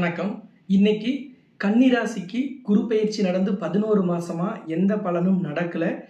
வணக்கம். இன்னைக்கு கன்னிராசிக்கு குரு பயிற்சி நடந்து பதினோரு மாசமா எந்த பலனும் நடக்கல.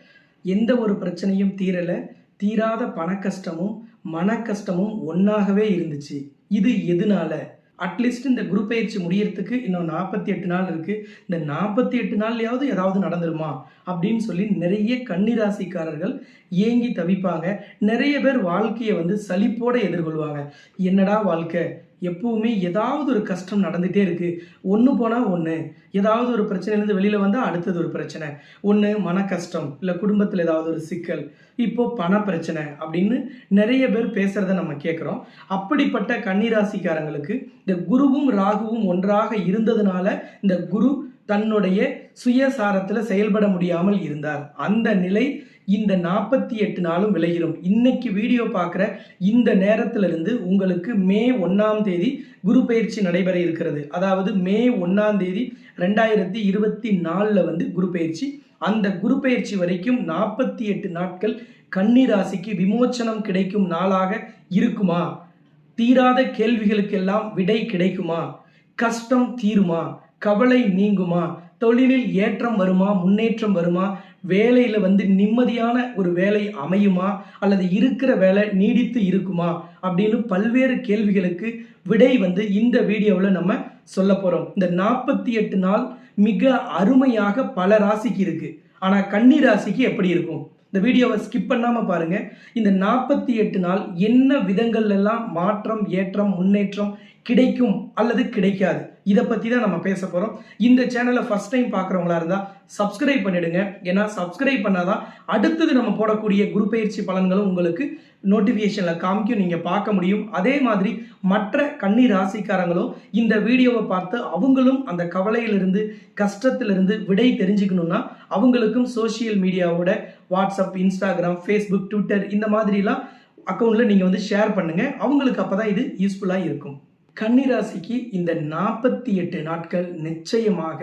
எந்த ஒரு பிரச்சனையும் தீரல. தீராத பண கஷ்டமும் மன கஷ்டமும் ஒன்னாகவே இருந்துச்சு. இது எதனால? அட்லீஸ்ட் இந்த குரு பயிற்சி முடியறதுக்கு இன்னும் நாற்பத்தி எட்டு நாள் இருக்கு. இந்த நாற்பத்தி எட்டு நாள்லயாவது ஏதாவது நடந்துருமா? அப்படின்னு சொல்லி நிறைய கன்னிராசிக்காரர்கள் ஏங்கி தவிப்பாங்க. நிறைய பேர் வாழ்க்கையை வந்து சலிப்போட எதிர்கொள்வாங்க. என்னடா வாழ்க்கை? எப்போவுமே ஏதாவது ஒரு கஷ்டம் நடந்துகிட்டே இருக்குது ஒன்று போனால் ஒன்று ஏதாவது ஒரு பிரச்சனையிலேருந்து வெளியில் வந்தால் அடுத்தது ஒரு பிரச்சனை. ஒன்று மன கஷ்டம் இல்லை குடும்பத்தில் ஏதாவது ஒரு சிக்கல் இப்போது பண பிரச்சனை அப்படின்னு நிறைய பேர் பேசுகிறத நம்ம கேட்குறோம் அப்படிப்பட்ட கன்னிராசிக்காரங்களுக்கு இந்த குருவும் ராகுவும் ஒன்றாக இருந்ததுனால இந்த குரு தன்னுடைய சுயசாரத்தில் செயல்பட முடியாமல் இருந்தார். அந்த நிலை இந்த நாற்பத்தி எட்டு நாளும் விளைகிறோம் இன்னைக்கு வீடியோ பார்க்குற இந்த நேரத்திலிருந்து உங்களுக்கு மே ஒன்றாம் தேதி குரு பயிற்சி நடைபெற இருக்கிறது. அதாவது மே ஒன்றாம் தேதி ரெண்டாயிரத்தி இருபத்தி நாலில் வந்து குரு பயிற்சி. அந்த குரு பயிற்சி வரைக்கும் நாற்பத்தி எட்டு நாட்கள் கன்னிராசிக்கு விமோச்சனம் கிடைக்கும் நாளாக இருக்குமா? தீராத கேள்விகளுக்கெல்லாம் விடை கிடைக்குமா? கஷ்டம் தீருமா? கவலை நீங்குமா? தொழிலில் ஏற்றம் வருமா? முன்னேற்றம் வருமா? வேலையில் வந்து நிம்மதியான ஒரு வேலை அமையுமா? அல்லது இருக்கிற வேலை நீடித்து இருக்குமா? அப்படின்னு பல்வேறு கேள்விகளுக்கு விடை வந்து இந்த வீடியோவில் நம்ம சொல்ல போகிறோம் இந்த நாற்பத்தி எட்டு நாள் மிக அருமையாக பல ராசிக்கு இருக்குது ஆனால் கன்னி ராசிக்கு எப்படி இருக்கும்? இந்த வீடியோவை ஸ்கிப் பண்ணாமல் பாருங்கள் இந்த நாற்பத்தி எட்டு நாள் என்ன விதங்கள்லாம் மாற்றம் ஏற்றம் முன்னேற்றம் கிடைக்கும் அல்லது கிடைக்காது? இதை பற்றி தான் நம்ம பேச போகிறோம் இந்த சேனலை ஃபர்ஸ்ட் டைம் பார்க்குறவங்களா இருந்தால் சப்ஸ்கிரைப் பண்ணிடுங்க. ஏன்னா சப்ஸ்கிரைப் பண்ணாதான் அடுத்தது நம்ம போடக்கூடிய குரு பயிற்சி பலன்களும் உங்களுக்கு நோட்டிஃபிகேஷனில் காமிக்கும். நீங்கள் பார்க்க முடியும். அதே மாதிரி மற்ற கன்னி ராசிக்காரங்களும் இந்த வீடியோவை பார்த்து அவங்களும் அந்த கவலையிலிருந்து கஷ்டத்திலிருந்து விடை தெரிஞ்சுக்கணும்னா அவங்களுக்கும் சோஷியல் மீடியாவோட வாட்ஸ்அப் இன்ஸ்டாகிராம் ஃபேஸ்புக் ட்விட்டர் இந்த மாதிரிலாம் அக்கௌண்ட்டில் நீங்கள் வந்து ஷேர் பண்ணுங்கள் அவங்களுக்கு அப்போ தான் இது யூஸ்ஃபுல்லாக இருக்கும். கன்னிராசிக்கு இந்த நாற்பத்தி எட்டு நாட்கள் நிச்சயமாக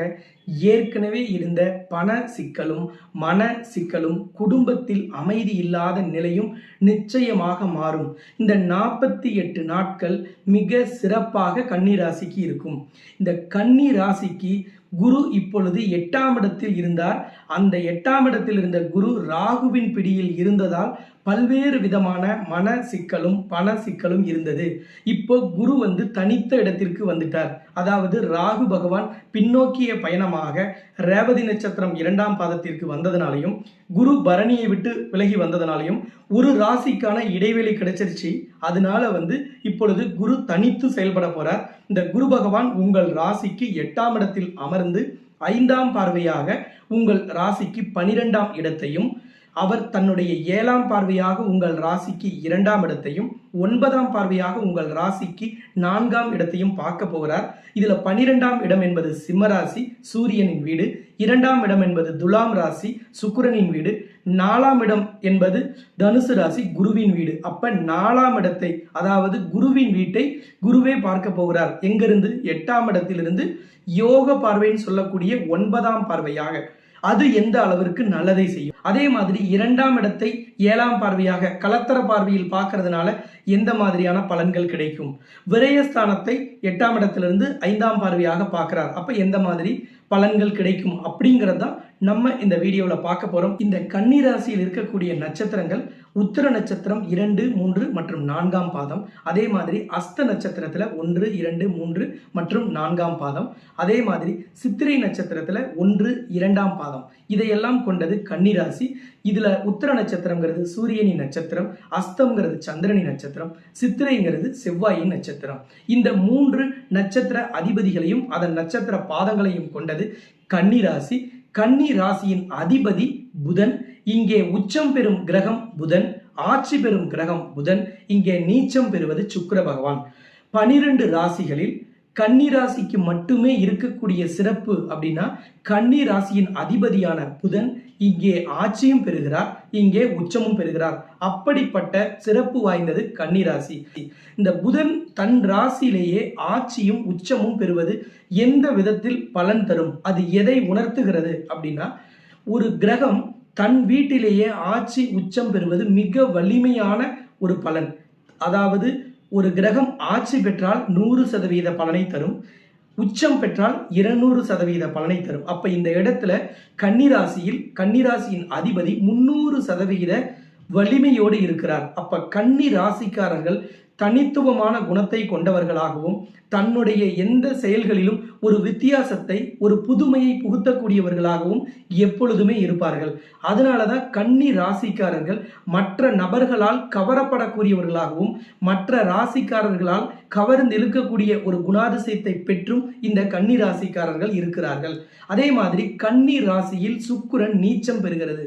ஏற்கனவே இருந்த பண சிக்கலும் மன சிக்கலும் குடும்பத்தில் அமைதி இல்லாத நிலையும் நிச்சயமாக மாறும். இந்த நாற்பத்தி எட்டு நாட்கள் மிக சிறப்பாக கன்னிராசிக்கு இருக்கும். இந்த கன்னிராசிக்கு குரு இப்பொழுது எட்டாம் இடத்தில் இருந்தார். அந்த எட்டாம் இடத்தில் இருந்த குரு ராகுவின் பிடியில் இருந்ததால் பல்வேறு விதமான மன சிக்கலும் பண சிக்கலும் இருந்தது. இப்போ குரு வந்து தனித்த இடத்திற்கு வந்துட்டார். அதாவது ராகு பகவான் பின்னோக்கிய பயணமாக ரேவதி நட்சத்திரம் இரண்டாம் பாதத்திற்கு வந்ததுனாலையும் குரு பரணியை விட்டு விலகி வந்ததுனாலையும் ஒரு ராசிக்கான இடைவெளி கிடைச்சிருச்சு. அதனால வந்து இப்பொழுது குரு தனித்து செயல்பட போறார். இந்த குரு பகவான் உங்கள் ராசிக்கு எட்டாம் இடத்தில் அமர்ந்து ஐந்தாம் பார்வையாக உங்கள் ராசிக்கு பனிரெண்டாம் இடத்தையும் அவர் தன்னுடைய ஏழாம் பார்வையாக உங்கள் ராசிக்கு இரண்டாம் இடத்தையும் ஒன்பதாம் பார்வையாக உங்கள் ராசிக்கு நான்காம் இடத்தையும் பார்க்க போகிறார். இதுல பனிரெண்டாம் இடம் என்பது சிம்மராசி சூரியனின் வீடு. இரண்டாம் இடம் என்பது துலாம் ராசி சுக்கிரனின் வீடு. நாலாம் இடம் என்பது தனுசு ராசி குருவின் வீடு. அப்ப நாலாம் இடத்தை அதாவது குருவின் வீட்டை குருவே பார்க்க போகிறார். எங்கிருந்து? எட்டாம் இடத்திலிருந்து யோக பார்வைன்னு சொல்லக்கூடிய ஒன்பதாம் பார்வையாக. அது எந்த அளவிற்கு நல்லதை செய்யும்? அதே மாதிரி இரண்டாம் இடத்தை ஏழாம் பார்வையாக கலத்தர பார்வையில் பார்க்கறதுனால எந்த மாதிரியான பலன்கள் கிடைக்கும்? விரயஸ்தானத்தை எட்டாம் இடத்திலிருந்து ஐந்தாம் பார்வையாக பார்க்கிறார். அப்ப எந்த மாதிரி பலன்கள் கிடைக்கும் அப்படிங்கிறது தான் நம்ம இந்த வீடியோவில் பார்க்க போகிறோம் இந்த கன்னிராசியில் இருக்கக்கூடிய நட்சத்திரங்கள் உத்திர நட்சத்திரம் இரண்டு மூன்று மற்றும் நான்காம் பாதம். அதே மாதிரி அஸ்த நட்சத்திரத்தில் ஒன்று இரண்டு மூன்று மற்றும் நான்காம் பாதம். அதே மாதிரி சித்திரை நட்சத்திரத்தில் ஒன்று இரண்டாம் பாதம். இதையெல்லாம் கொண்டது கன்னிராசி. இதில் உத்திர நட்சத்திரங்கிறது சூரியனின் நட்சத்திரம் அஸ்தம்ங்கிறது சந்திரனின் நட்சத்திரம் சித்திரைங்கிறது செவ்வாயின் நட்சத்திரம். இந்த மூன்று நட்சத்திர அதிபதிகளையும் அதன் நட்சத்திர பாதங்களையும் கொண்டது கன்னிராசி. கன்னி ராசியின் அதிபதி புதன். இங்கே உச்சம் பெறும் கிரகம் புதன் ஆட்சி பெறும் கிரகம் புதன் இங்கே நீச்சம் பெறுவது சுக்கர பகவான். பனிரெண்டு ராசிகளில் கன்னி ராசிக்கு மட்டுமே இருக்கக்கூடிய சிறப்பு அப்படின்னா கன்னி ராசியின் அதிபதியான புதன் இங்கே ஆட்சியும் பெறுகிறார் இங்கே உச்சமும் பெறுகிறார். அப்படிப்பட்ட சிறப்பு வாய்ந்தது கன்னி ராசி. இந்த புதன் தன் ராசியிலேயே ஆட்சியும் உச்சமும் பெறுவது எந்த விதத்தில் பலன் தரும் அது எதை உணர்த்துகிறது அப்படின்னா ஒரு கிரகம் தன் வீட்டிலேயே ஆட்சி உச்சம் பெறுவது மிக வலிமையான ஒரு பலன். அதாவது ஒரு கிரகம் ஆட்சி பெற்றால் நூறு சதவீத பலனை தரும். உச்சம் பெற்றால் இருநூறு சதவீத பலனை தரும். அப்ப இந்த இடத்துல கன்னிராசியில் கன்னிராசியின் அதிபதி முன்னூறு சதவீத வலிமையோடு இருக்கிறார். அப்ப கன்னி ராசிக்காரர்கள் தனித்துவமான குணத்தை கொண்டவர்களாகவும் தன்னுடைய எந்த செயல்களிலும் ஒரு வித்தியாசத்தை ஒரு புதுமையை புகுத்தக்கூடியவர்களாகவும் எப்பொழுதுமே இருப்பார்கள். அதனால தான் கன்னி ராசிக்காரர்கள் மற்ற நபர்களால் கவரப்படக்கூடியவர்களாகவும் மற்ற ராசிக்காரர்களால் கவர்ந்து இழுக்கக்கூடிய ஒரு குணாதிசயத்தை பெற்றும் இந்த கன்னி ராசிக்காரர்கள் இருக்கிறார்கள். அதே மாதிரி கன்னி ராசியில் சுக்குரன் நீச்சம் பெறுகிறது.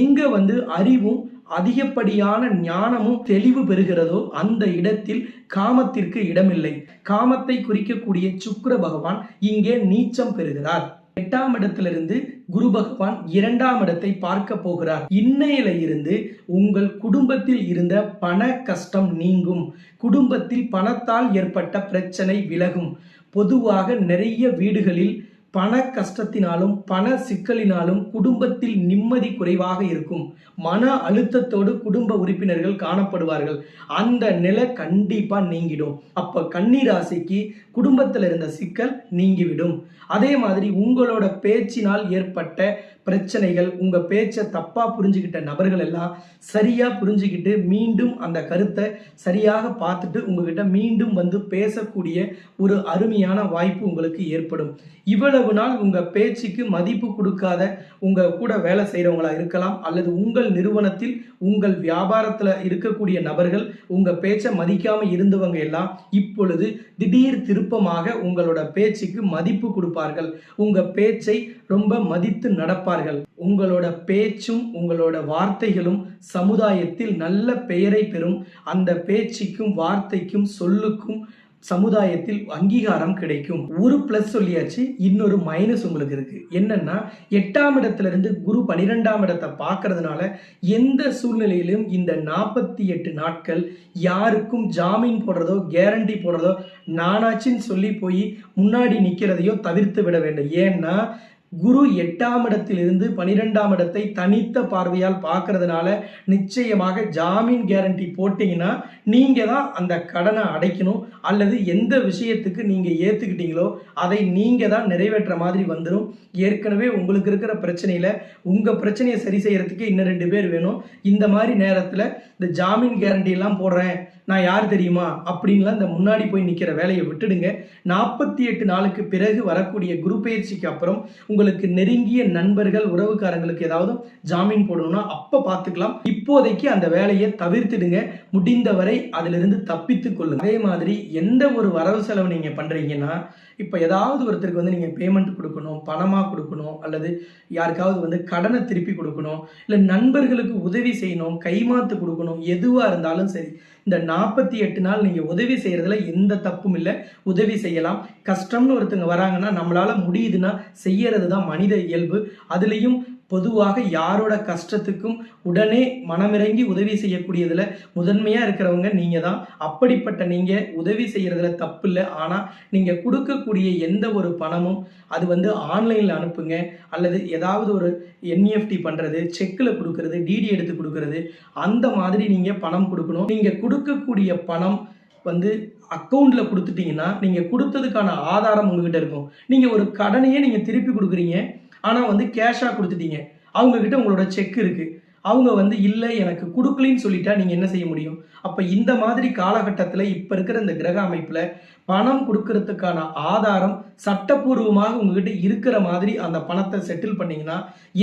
எங்க வந்து அறிவும் அதிகப்படியான ஞானமும் தெளிவு பெறுகிறதோ அந்த இடத்தில் காமத்திற்கு இடமில்லை. காமத்தை குறிக்கக்கூடிய சுக்கர பகவான் இங்கே நீச்சம் பெறுகிறார். எட்டாம் இடத்திலிருந்து குரு பகவான் இரண்டாம் இடத்தை பார்க்க போகிறார். இன்னையில இருந்து உங்கள் குடும்பத்தில் இருந்த பண கஷ்டம் நீங்கும். குடும்பத்தில் பணத்தால் ஏற்பட்ட பிரச்சனை விலகும். பொதுவாக நிறைய வீடுகளில் பண கஷ்டத்தினாலும் பண சிக்கலினாலும் குடும்பத்தில் நிம்மதி குறைவாக இருக்கும். மன அழுத்தத்தோடு குடும்ப உறுப்பினர்கள் காணப்படுவார்கள். அந்த நிலை கண்டிப்பா நீங்கிடும். அப்ப கன்னிராசிக்கு குடும்பத்தில் இருந்த சிக்கல் நீங்கிவிடும். அதே மாதிரி உங்களோட பேச்சினால் ஏற்பட்ட பிரச்சனைகள் உங்க பேச்சை தப்பா புரிஞ்சுக்கிட்ட நபர்கள் எல்லாம் சரியா புரிஞ்சுக்கிட்டு மீண்டும் அந்த கருத்தை சரியாக பார்த்துட்டு உங்ககிட்ட மீண்டும் வந்து பேசக்கூடிய ஒரு அருமையான வாய்ப்பு உங்களுக்கு ஏற்படும். இவ்வளவு நாள் உங்க பேச்சுக்கு மதிப்பு கொடுக்காத உங்க கூட வேலை செய்கிறவங்களா இருக்கலாம் அல்லது உங்கள் நிறுவனத்தில் உங்கள் வியாபாரத்துல இருக்கக்கூடிய நபர்கள் உங்க பேச்சை மதிக்காம இருந்தவங்க எல்லாம் இப்பொழுது திடீர் திருப்பமாக உங்களோட பேச்சுக்கு மதிப்பு கொடுப்பார்கள். உங்க பேச்சை ரொம்ப மதித்து நடப்பார்கள். உங்களோட பேச்சும் உங்களோட வார்த்தைகளும் சமுதாயத்தில் நல்ல பெயரை பெறும். அந்த பேச்சுக்கும் வார்த்தைக்கும் சொல்லுக்கும் சமுதாயத்தில் அங்கீகாரம் கிடைக்கும். ஒரு பிளஸ் சொல்லியாச்சு இன்னொரு மைனஸ் உங்களுக்கு இருக்கு. என்னன்னா எட்டாம் இடத்துல இருந்து குரு பனிரெண்டாம் இடத்தை பார்க்கறதுனால எந்த சூழ்நிலையிலும் இந்த நாற்பத்தி எட்டு நாட்கள் யாருக்கும் ஜாமீன் போடுறதோ கேரண்டி போடுறதோ நானாச்சின்னு சொல்லி போய் முன்னாடி நிற்கிறதையோ தவிர்த்து விட வேண்டும். ஏன்னா குரு எட்டாம் இடத்திலிருந்து பனிரெண்டாம் இடத்தை தனித்த பார்வையால் பார்க்கறதுனால நிச்சயமாக ஜாமீன் கேரண்டி போட்டிங்கன்னா நீங்க தான் அந்த கடனை அடைக்கணும். அல்லது எந்த விஷயத்துக்கு நீங்க ஏத்துக்கிட்டீங்களோ அதை நீங்க தான் நிறைவேற்ற மாதிரி வந்துடும் ஏற்கனவே உங்களுக்கு இருக்கிற பிரச்சனையில உங்க பிரச்சனையை சரி செய்யறதுக்கு இன்னும் ரெண்டு பேர் வேணும். இந்த மாதிரி நேரத்துல இந்த ஜாமீன் கேரண்டி எல்லாம் போடுறேன். நான் யார் தெரியுமா? அப்படின்லாம் இந்த முன்னாடி போய் நிற்கிற வேலையை விட்டுடுங்க. நாற்பத்தி எட்டு நாளுக்கு பிறகு வரக்கூடிய குரு பயிற்சிக்கு அப்புறம் உங்களுக்கு நெருங்கிய நண்பர்கள் உறவுக்காரங்களுக்கு ஏதாவது ஜாமீன் போடணும்னா அப்போ பார்த்துக்கலாம் இப்போதைக்கு அந்த வேலையை தவிர்த்துடுங்க. முடிந்தவரை அதிலிருந்து தப்பித்து கொள்ளுங்க. அதே மாதிரி எந்த ஒரு வரவு செலவு நீங்கள் பண்ணுறீங்கன்னா இப்போ ஏதாவது ஒருத்தருக்கு வந்து நீங்கள் பேமெண்ட் கொடுக்கணும் பணமாக கொடுக்கணும் அல்லது யாருக்காவது வந்து கடனை திருப்பி கொடுக்கணும் இல்லை நண்பர்களுக்கு உதவி செய்யணும் கைமாத்து கொடுக்கணும் எதுவாக இருந்தாலும் சரி இந்த நாற்பத்தி எட்டு நாள் நீங்கள் உதவி செய்கிறதுல எந்த தப்பும் இல்லை. உதவி செய்யலாம். கஷ்டம்னு ஒருத்தங்க வராங்கன்னா நம்மளால் முடியுதுன்னா செய்யறது தான் மனித இயல்பு. அதுலேயும் பொதுவாக யாரோட கஷ்டத்துக்கும் உடனே மனமிறங்கி உதவி செய்யக்கூடியதில் முதன்மையாக இருக்கிறவங்க நீங்கள் தான் அப்படிப்பட்ட நீங்கள் உதவி செய்கிறதுல தப்பு இல்லை ஆனால் நீங்கள் கொடுக்கக்கூடிய எந்த ஒரு பணமும் அது வந்து ஆன்லைனில் அனுப்புங்க. அல்லது ஏதாவது ஒரு என்இஎஃப்டி பண்ணுறது செக்கில் கொடுக்கறது டிடி எடுத்து கொடுக்கறது அந்த மாதிரி நீங்கள் பணம் கொடுக்கணும். நீங்கள் கொடுக்கக்கூடிய பணம் வந்து அக்கௌண்ட்ல கொடுத்துட்டீங்கன்னா நீங்க கொடுத்ததுக்கான ஆதாரம் உங்ககிட்ட இருக்கும். நீங்க ஒரு கடனையே நீங்க திருப்பி கொடுக்குறீங்க. ஆனா வந்து கேஷாக கொடுத்துட்டீங்க. அவங்க கிட்ட உங்களோட செக் இருக்குது அவங்க வந்து இல்லை எனக்கு கொடுக்கலின்னு சொல்லிட்டா நீங்கள் என்ன செய்ய முடியும்? அப்போ இந்த மாதிரி காலகட்டத்தில் இப்போ இருக்கிற இந்த கிரக அமைப்பில் பணம் கொடுக்கறதுக்கான ஆதாரம் சட்டப்பூர்வமாக உங்ககிட்ட இருக்கிற மாதிரி அந்த பணத்தை செட்டில் பண்ணீங்கன்னா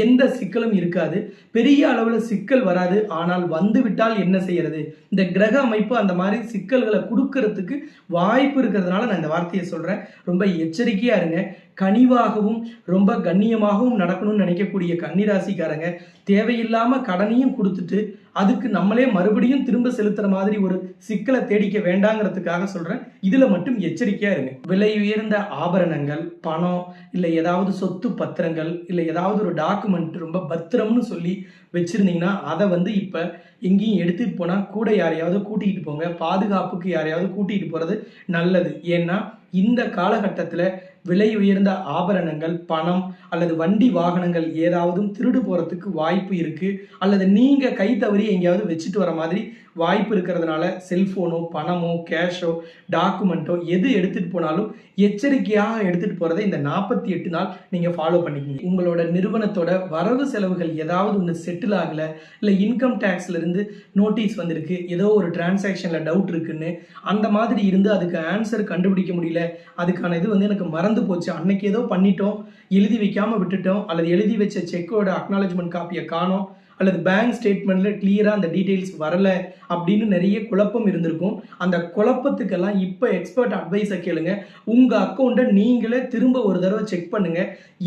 எந்த சிக்கலும் இருக்காது. பெரிய அளவில் சிக்கல் வராது. ஆனால் வந்துவிட்டால் என்ன செய்யறது? இந்த கிரக அமைப்பு அந்த மாதிரி சிக்கல்களை கொடுக்கறதுக்கு வாய்ப்பு இருக்கிறதுனால நான் இந்த வார்த்தையை சொல்கிறேன் ரொம்ப எச்சரிக்கையாக இருங்க. கனிவாகவும் ரொம்ப கண்ணியமாகவும் நடக்கணும்னு நினைக்கக்கூடிய கன்னிராசிக்காரங்க தேவையில்லாமல் கடனையும் கொடுத்துட்டு அதுக்கு நம்மளே மறுபடியும் திரும்ப செலுத்துற மாதிரி ஒரு சிக்கலை தேடிக்க வேண்டாங்கிறதுக்காக சொல்றேன். இதுல மட்டும் எச்சரிக்கையா இருங்க. விலை உயர்ந்த ஆபரணங்கள் பணம் இல்லை ஏதாவது சொத்து பத்திரங்கள் இல்லை ஏதாவது ஒரு டாக்குமெண்ட் ரொம்ப பத்திரம்னு சொல்லி வச்சிருந்தீங்கன்னா அதை வந்து இப்ப எங்கேயும் எடுத்துட்டு போனா கூட யாரையாவது கூட்டிகிட்டு போங்க. பாதுகாப்புக்கு யாரையாவது கூட்டிகிட்டு போறது நல்லது. ஏன்னா இந்த காலகட்டத்தில் விலை உயர்ந்த ஆபரணங்கள் பணம் அல்லது வண்டி வாகனங்கள் ஏதாவதும் திருடு போகிறதுக்கு வாய்ப்பு இருக்குது அல்லது நீங்கள் கை தவறி எங்கேயாவது வச்சுட்டு வர மாதிரி வாய்ப்பு இருக்கிறதுனால செல்ஃபோனோ பணமோ கேஷோ டாக்குமெண்ட்டோ எது எடுத்துகிட்டு போனாலும் எச்சரிக்கையாக எடுத்துகிட்டு போகிறத இந்த நாற்பத்தி எட்டு நாள் நீங்கள் ஃபாலோ பண்ணிக்கிங்க. உங்களோட நிறுவனத்தோட வரவு செலவுகள் ஏதாவது ஒன்று செட்டில் ஆகலை இல்லை இன்கம் டேக்ஸ்லேருந்து நோட்டீஸ் வந்திருக்கு ஏதோ ஒரு டிரான்சாக்ஷனில் டவுட் இருக்குன்னு அந்த மாதிரி இருந்து அதுக்கு ஆன்சர் கண்டுபிடிக்க முடியல அதுக்கான இது வந்து எனக்கு மறந்து போச்சு. அன்னைக்கு ஏதோ பண்ணிட்டோம். எழுதி வைக்காம விட்டுட்டோம். அல்லது எழுதி வச்ச செக்கோட அக்னாலஜ்மெண்ட் காப்பியை காணோம். அல்லது பேங்க் ஸ்டேட்மெண்ட்ல கிளியரா அந்த டீடைல்ஸ் வரல. அப்படின்னு நிறைய குழப்பம் இருந்திருக்கும். அந்த குழப்பத்துக்கெல்லாம் இப்போ எக்ஸ்பர்ட் அட்வைஸை கேளுங்க. உங்கள் அக்கௌண்ட்டை நீங்களே திரும்ப ஒரு தடவை செக் பண்ணுங்க.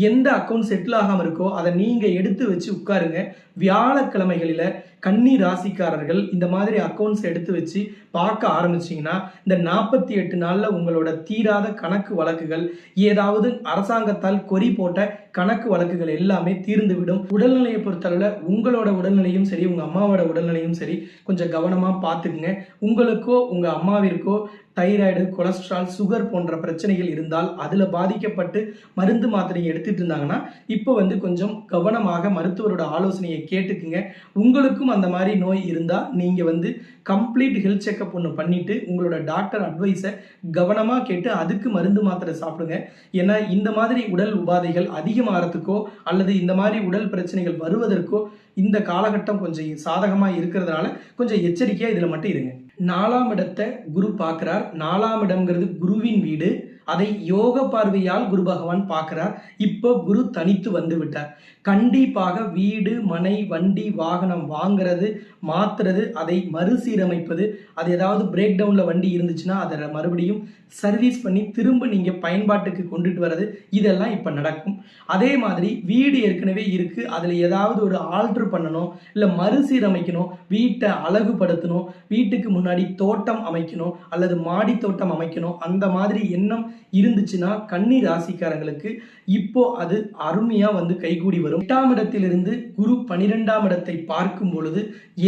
எந்த அக்கௌண்ட் செட்டில் ஆகாம இருக்கோ அதை நீங்கள் எடுத்து வச்சு உட்காருங்க. வியாழக்கிழமைகளில் கன்னி ராசிக்காரர்கள் இந்த மாதிரி அக்கௌண்ட்ஸ் எடுத்து வச்சு பார்க்க ஆரம்பிச்சிங்கன்னா இந்த நாற்பத்தி எட்டு நாளில் உங்களோட தீராத கணக்கு வழக்குகள் ஏதாவது அரசாங்கத்தால் கொறி போட்ட கணக்கு வழக்குகள் எல்லாமே தீர்ந்து விடும் உடல்நிலையை பொறுத்தளவில் உங்களோட உடல்நிலையும் சரி உங்கள் அம்மாவோட உடல்நிலையும் சரி கொஞ்சம் கவனம் கவனமாக பார்த்துக்குங்க. உங்களுக்கோ உங்கள் அம்மாவிற்கோ தைராய்டு கொலஸ்ட்ரால் சுகர் போன்ற பிரச்சனைகள் இருந்தால் அதில் பாதிக்கப்பட்டு மருந்து மாத்திரை எடுத்துகிட்டு இருந்தாங்கன்னா இப்போ வந்து கொஞ்சம் கவனமாக மருத்துவரோட ஆலோசனையை கேட்டுக்குங்க. உங்களுக்கும் அந்த மாதிரி நோய் இருந்தால் நீங்கள் வந்து கம்ப்ளீட் ஹெல்த் செக்அப் ஒன்று பண்ணிவிட்டு உங்களோட டாக்டர் அட்வைஸை கவனமாக கேட்டு அதுக்கு மருந்து மாத்திரை சாப்பிடுங்க. ஏன்னா இந்த மாதிரி உடல் உபாதைகள் அதிகமாகறதுக்கோ அல்லது இந்த மாதிரி உடல் பிரச்சனைகள் வருவதற்கோ இந்த காலகட்டம் கொஞ்சம் சாதகமாக இருக்கிறதுனால கொஞ்சம் எச்சரிக்கையாக இதில் மட்டும் இருங்க. நாலாம் இடத்தை குரு பார்க்குறார். நாலாம் இடம்ங்கிறது குருவின் வீடு. அதை யோக பார்வையால் குரு பகவான் பார்க்கிறார். இப்போ குரு தனித்து வந்து விட்டார். கண்டிப்பாக வீடு மனை வண்டி வாகனம் வாங்குறது மாத்துறது அதை மறுசீரமைப்பது அது ஏதாவது பிரேக் டவுனில் வண்டி இருந்துச்சுன்னா அதை மறுபடியும் சர்வீஸ் பண்ணி திரும்ப நீங்கள் பயன்பாட்டுக்கு கொண்டுட்டு வர்றது இதெல்லாம் இப்போ நடக்கும். அதே மாதிரி வீடு ஏற்கனவே இருக்குது அதில் ஏதாவது ஒரு ஆல்ட்ரு பண்ணணும் இல்லை மறுசீரமைக்கணும் வீட்டை அழகுபடுத்தணும் வீட்டுக்கு முன்னாடி தோட்டம் அமைக்கணும் அல்லது மாடி தோட்டம் அமைக்கணும் அந்த மாதிரி எண்ணம் இருந்துச்சுன்னா கன்னி ராசிக்காரங்களுக்கு இப்போ அது அருமையாக வந்து கைகூடி வரும். எட்டாம் இடத்திலிருந்து குரு பனிரெண்டாம் இடத்தை பார்க்கும் பொழுது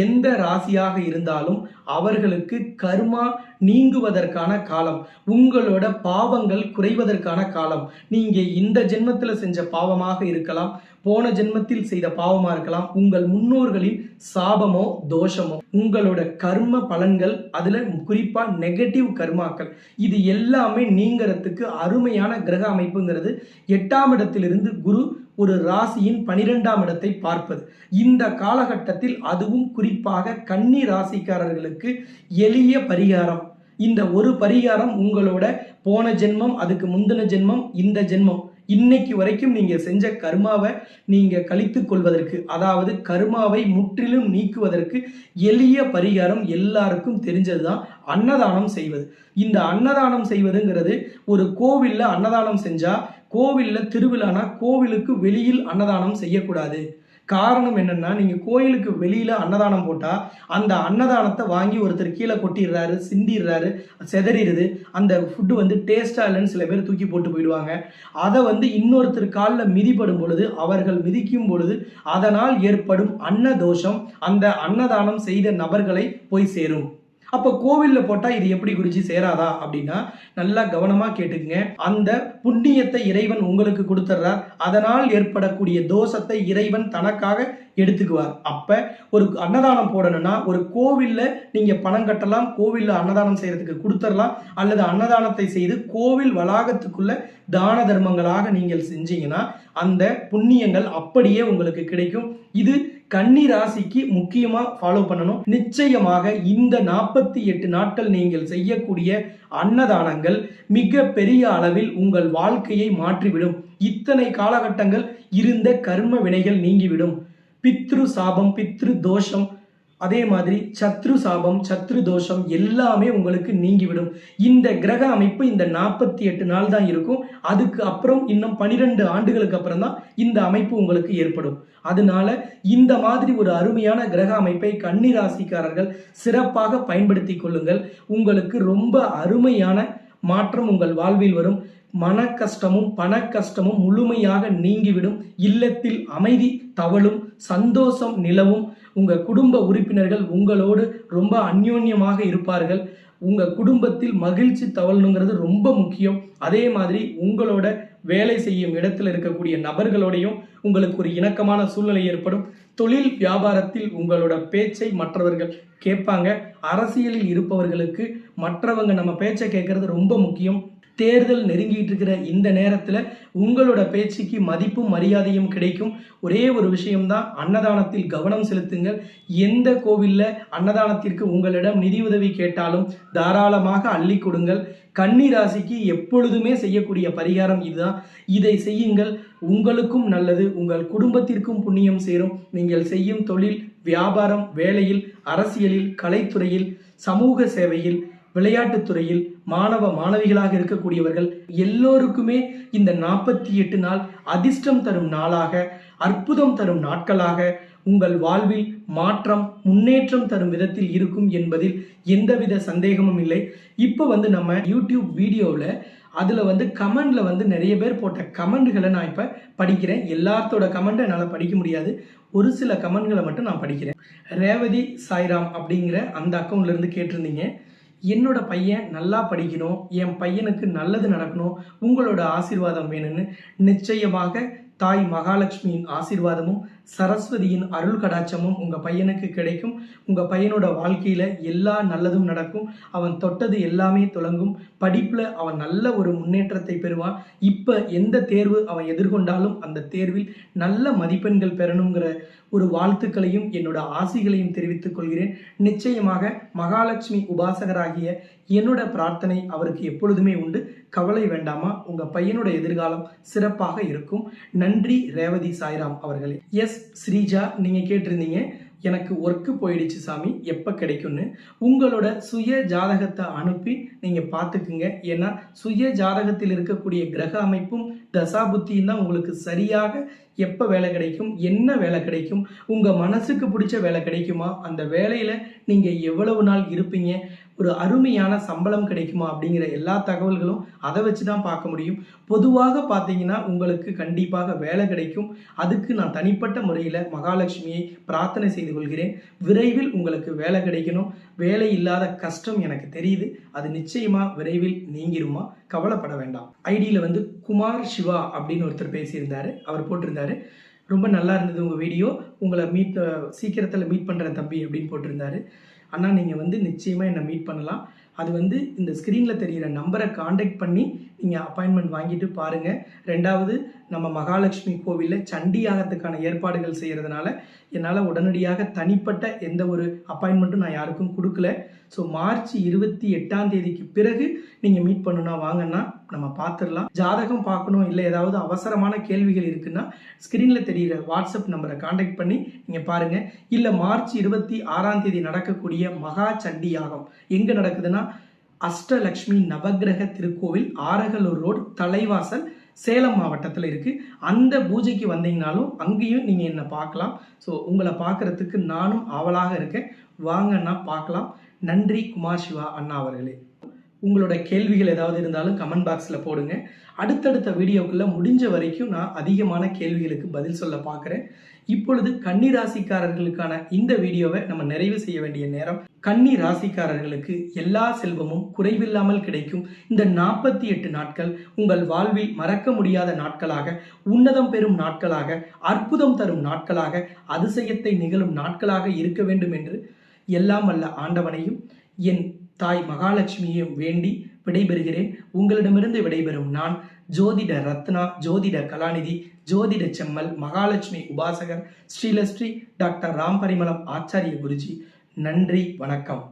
எந்த ராசியாக இருந்தாலும் அவர்களுக்கு கர்மா நீங்குவதற்கான காலம் உங்களோட பாவங்கள் குறைவதற்கான காலம். நீங்க இந்த ஜென்மத்தில் செஞ்ச பாவமாக இருக்கலாம் போன ஜென்மத்தில் செய்த பாவமா இருக்கலாம் உங்கள் முன்னோர்களின் சாபமோ தோஷமோ உங்களோட கர்ம பலன்கள் அதுல குறிப்பா நெகட்டிவ் கர்மாக்கள் இது எல்லாமே நீங்கிறதுக்கு அருமையான கிரக அமைப்புங்கிறது. எட்டாம் இடத்திலிருந்து குரு ஒரு ராசியின் பனிரெண்டாம் இடத்தை பார்ப்பது. இந்த காலகட்டத்தில் அதுவும் குறிப்பாக கன்னி ராசிக்காரர்களுக்கு எளிய பரிகாரம். இந்த ஒரு பரிகாரம் உங்களோட போன ஜென்மம் அதுக்கு முந்தின ஜென்மம் இந்த ஜென்மம். இன்னைக்கு வரைக்கும் நீங்க செஞ்ச கர்மாவை நீங்க கழித்து கொள்வதற்கு அதாவது கர்மாவை முற்றிலும் நீக்குவதற்கு எளிய பரிகாரம் எல்லாருக்கும் தெரிஞ்சதுதான் அன்னதானம் செய்வது. இந்த அன்னதானம் செய்வதுங்கிறது ஒரு கோவில்ல அன்னதானம் செஞ்சா கோவிலில் திருவிழானா கோவிலுக்கு வெளியில் அன்னதானம் செய்யக்கூடாது. காரணம் என்னென்னா நீங்கள் கோயிலுக்கு வெளியில் அன்னதானம் போட்டால் அந்த அன்னதானத்தை வாங்கி ஒருத்தர் கீழே கொட்டிடுறாரு சிந்திடுறாரு செதறிடுது. அந்த ஃபுட்டு வந்து டேஸ்ட்டாக இல்லைன்னு சில பேர் தூக்கி போட்டு போயிடுவாங்க. அதை வந்து இன்னொருத்தர் காலில் மிதிப்படும் பொழுது அவர்கள் மிதிக்கும் பொழுது அதனால் ஏற்படும் அன்னதோஷம். அந்த அன்னதானம் செய்த நபர்களை போய் சேரும். அப்போ கோவிலில் போட்டால் இது எப்படி குருஜி சேராதா அப்படின்னா நல்லா கவனமாக கேட்டுக்குங்க. அந்த புண்ணியத்தை இறைவன் உங்களுக்கு கொடுத்துட்றார் அதனால் ஏற்படக்கூடிய தோஷத்தை இறைவன் தனக்காக எடுத்துக்குவார். அப்போ ஒரு அன்னதானம் போடணும்னா ஒரு கோவிலில் நீங்கள் பணம் கட்டலாம் கோவிலில் அன்னதானம் செய்கிறதுக்கு கொடுத்துடலாம் அல்லது அன்னதானத்தை செய்து கோவில் வளாகத்துக்குள்ள தான தர்மங்களாக நீங்கள் செஞ்சீங்கன்னா அந்த புண்ணியங்கள் அப்படியே உங்களுக்கு கிடைக்கும். இது கன்னி ராசிக்கு முக்கியமா ஃபாலோ பண்ணணும். நிச்சயமாக இந்த நாற்பத்தி எட்டு நாட்கள் நீங்கள் செய்யக்கூடிய அன்னதானங்கள் மிக பெரிய அளவில் உங்கள் வாழ்க்கையை மாற்றிவிடும். இத்தனை காலகட்டங்கள் இருந்த கர்ம வினைகள் நீங்கிவிடும். பித்ரு சாபம் பித்ரு தோஷம் அதே மாதிரி சத்ரு சாபம் சத்ரு தோஷம் எல்லாமே உங்களுக்கு நீங்கிவிடும். இந்த கிரக அமைப்பு இந்த நாற்பத்தி எட்டு நாள் தான் இருக்கும். அதுக்கு அப்புறம் இன்னும் பனிரெண்டு ஆண்டுகளுக்கு அப்புறம் தான் இந்த அமைப்பு உங்களுக்கு ஏற்படும். அதனால இந்த மாதிரி ஒரு அருமையான கிரக அமைப்பை கன்னிராசிக்காரர்கள் சிறப்பாக பயன்படுத்தி கொள்ளுங்கள். உங்களுக்கு ரொம்ப அருமையான மாற்றம் உங்கள் வாழ்வில் வரும். மன கஷ்டமும் பண கஷ்டமும் முழுமையாக நீங்கிவிடும். இல்லத்தில் அமைதி தவழும் சந்தோஷம் நிலவும். உங்கள் குடும்ப உறுப்பினர்கள் உங்களோடு ரொம்ப அந்யோன்யமாக இருப்பார்கள். உங்கள் குடும்பத்தில் மகிழ்ச்சி தவழணுங்கிறது ரொம்ப முக்கியம். அதே மாதிரி உங்களோட வேலை செய்யும் இடத்துல இருக்கக்கூடிய நபர்களோடையும் உங்களுக்கு ஒரு இணக்கமான சூழ்நிலை ஏற்படும். தொழில் வியாபாரத்தில் உங்களோட பேச்சை மற்றவர்கள் கேட்பாங்க. அரசியலில் இருப்பவர்களுக்கு மற்றவங்க நம்ம பேச்சை கேட்கறது ரொம்ப முக்கியம். தேர்தல் நெருங்கிட்டு இருக்கிற இந்த நேரத்தில் உங்களோட பேச்சுக்கு மதிப்பும் மரியாதையும் கிடைக்கும். ஒரே ஒரு விஷயம்தான் அன்னதானத்தில் கவனம் செலுத்துங்கள். எந்த கோவிலில் அன்னதானத்திற்கு உங்களிடம் நிதியுதவி கேட்டாலும் தாராளமாக அள்ளி கொடுங்கள். கன்னி ராசிக்கு எப்பொழுதுமே செய்யக்கூடிய பரிகாரம் இதுதான். இதை செய்யுங்கள். உங்களுக்கும் நல்லது உங்கள் குடும்பத்திற்கும் புண்ணியம் சேரும். நீங்கள் செய்யும் தொழில் வியாபாரம் வேலையில் அரசியலில் கலைத்துறையில் சமூக சேவையில் விளையாட்டுத்துறையில் மாணவ மாணவிகளாக இருக்கக்கூடியவர்கள் எல்லோருக்குமே இந்த நாற்பத்தி எட்டு நாள் அதிர்ஷ்டம் தரும் நாளாக அற்புதம் தரும் நாட்களாக உங்கள் வாழ்வில் மாற்றம் முன்னேற்றம் தரும் விதத்தில் இருக்கும் என்பதில் எந்தவித சந்தேகமும் இல்லை. இப்போ வந்து நம்ம யூடியூப் வீடியோவில் அதில் வந்து கமெண்டில் வந்து நிறைய பேர் போட்ட கமெண்ட்களை நான் இப்போ படிக்கிறேன். எல்லாத்தோட கமெண்ட்டை என்னால் படிக்க முடியாது. ஒரு சில கமெண்ட்களை மட்டும் நான் படிக்கிறேன். ரேவதி சாய்ராம் அப்படிங்கிற அந்த அக்கௌண்ட்லேருந்து கேட்டிருந்தீங்க. என்னோட பையன் நல்லா படிக்கணும் என் பையனுக்கு நல்லது நடக்கணும் உங்களோட ஆசீர்வாதம் வேணும்னு நிச்சயமாக தாய் மகாலட்சுமியின் ஆசீர்வாதமும் சரஸ்வதியின் அருள் கடாச்சமும் உங்கள் பையனுக்கு கிடைக்கும். உங்கள் பையனோட வாழ்க்கையில் எல்லா நல்லதும் நடக்கும். அவன் தொட்டது எல்லாமே தொடங்கும் படிப்பில் அவன் நல்ல ஒரு முன்னேற்றத்தை பெறுவான். இப்போ எந்த தேர்வு அவன் எதிர்கொண்டாலும் அந்த தேர்வில் நல்ல மதிப்பெண்கள் பெறணுங்கிற ஒரு வாழ்த்துக்களையும் என்னோட ஆசிகளையும் தெரிவித்துக் கொள்கிறேன். நிச்சயமாக மகாலட்சுமி உபாசகராகிய என்னோட பிரார்த்தனை அவருக்கு எப்பொழுதுமே உண்டு. கவலை வேண்டாமா? உங்க பையனோட எதிர்காலம் சிறப்பாக இருக்கும். நன்றி ரேவதி சாய்ராம் அவர்களே. எஸ் ஸ்ரீஜா நீங்க கேட்டிருந்தீங்க. எனக்கு ஒர்க்கு போயிடுச்சு சாமி எப்போ கிடைக்கும்னு. உங்களோட சுய ஜாதகத்தை அனுப்பி நீங்கள் பார்த்துக்குங்க. ஏன்னா சுய ஜாதகத்தில் இருக்கக்கூடிய கிரக அமைப்பும் தசாபுத்தியும் தான் உங்களுக்கு சரியாக எப்போ வேலை கிடைக்கும் என்ன வேலை கிடைக்கும் உங்கள் மனசுக்கு பிடிச்ச வேலை கிடைக்குமா அந்த வேலையில் நீங்கள் எவ்வளவு நாள் இருப்பீங்க ஒரு அருமையான சம்பளம் கிடைக்குமா அப்படிங்கிற எல்லா தகவல்களும் அதை வச்சு தான் பார்க்க முடியும். பொதுவாக பார்த்தீங்கன்னா உங்களுக்கு கண்டிப்பாக வேலை கிடைக்கும். அதுக்கு நான் தனிப்பட்ட முறையில் மகாலட்சுமியை பிரார்த்தனை செய்து கொள்கிறேன். விரைவில் உங்களுக்கு வேலை கிடைக்கணும். வேலை இல்லாத கஷ்டம் எனக்கு தெரியுது. அது நிச்சயமாக விரைவில் நீங்கிருமா? கவலைப்பட வேண்டாம். ஐடியில் வந்து குமார் சிவா அப்படின்னு ஒருத்தர் பேசியிருந்தாரு. அவர் போட்டிருந்தாரு. ரொம்ப நல்லா இருந்தது உங்கள் வீடியோ. உங்களை மீட் சீக்கிரத்தில் மீட் பண்ணுற தம்பி அப்படின்னு போட்டிருந்தாரு. அண்ணா நீங்கள் வந்து நிச்சயமாக என்னை மீட் பண்ணலாம். அது வந்து இந்த ஸ்க்ரீனில் தெரிகிற நம்பரை காண்டாக்ட் பண்ணி நீங்கள் அப்பாயின்மெண்ட் வாங்கிட்டு பாருங்கள் ரெண்டாவது நம்ம மகாலட்சுமி கோவிலில் சண்டி யாகத்துக்கான ஏற்பாடுகள் செய்கிறதுனால என்னால் உடனடியாக தனிப்பட்ட எந்த ஒரு அப்பாயின்மெண்ட்டும் நான் யாருக்கும் கொடுக்கல. ஸோ மார்ச் இருபத்தி எட்டாம் தேதிக்கு பிறகு நீங்கள் மீட் பண்ணணும்னா வாங்கன்னா நம்ம பார்த்துடலாம் ஜாதகம் பார்க்கணும் இல்லை ஏதாவது அவசரமான கேள்விகள் இருக்குன்னா ஸ்க்ரீனில் தெரிகிற வாட்ஸ்அப் நம்பரை காண்டாக்ட் பண்ணி நீங்கள் பாருங்கள் இல்லை மார்ச் இருபத்தி ஆறாம் தேதி நடக்கக்கூடிய மகா சண்டி யாகம் எங்கே நடக்குதுன்னா அஷ்டலக்ஷ்மி நவகிரக திருக்கோவில் ஆரகலூர் ரோடு தலைவாசல் சேலம் மாவட்டத்தில் இருக்குது அந்த பூஜைக்கு வந்தீங்கனாலும் அங்கேயும் நீங்கள் என்னை பார்க்கலாம் ஸோ உங்களை பார்க்குறதுக்கு நானும் ஆவலாக இருக்கேன். வாங்கன்னா பார்க்கலாம் நன்றி குமார் சிவா அண்ணா அவர்களே. உங்களோட கேள்விகள் ஏதாவது இருந்தாலும் கமெண்ட் பாக்ஸில் போடுங்க. அடுத்தடுத்த வீடியோக்குள்ளே முடிஞ்ச வரைக்கும் நான் அதிகமான கேள்விகளுக்கு பதில் சொல்ல பார்க்குறேன். இப்பொழுது கன்னி ராசிக்காரர்களுக்கான இந்த வீடியோவை நம்ம நிறைவு செய்ய வேண்டிய நேரம். கன்னி ராசிக்காரர்களுக்கு எல்லா செல்வமும் குறைவில்லாமல் கிடைக்கும். இந்த நாற்பத்தி எட்டு நாட்கள் உங்கள் வாழ்வில் மறக்க முடியாத நாட்களாக உன்னதம் பெறும் நாட்களாக அற்புதம் தரும் நாட்களாக அதிசயத்தை நிகழும் நாட்களாக இருக்க வேண்டும் என்று எல்லாம் வல்ல ஆண்டவனையும் என் தாய் மகாலட்சுமியையும் வேண்டி விடைபெறுகிறேன். உங்களிடமிருந்து விடைபெறும் நான் ஜோதிட ரத்னா ஜோதிட கலாநிதி ஜோதிட செம்மல் மகாலட்சுமி உபாசகர் ஸ்ரீலஸ்ரீ டாக்டர் ராம் பரிமளம் ஆச்சாரிய குருஜி. நன்றி வணக்கம்.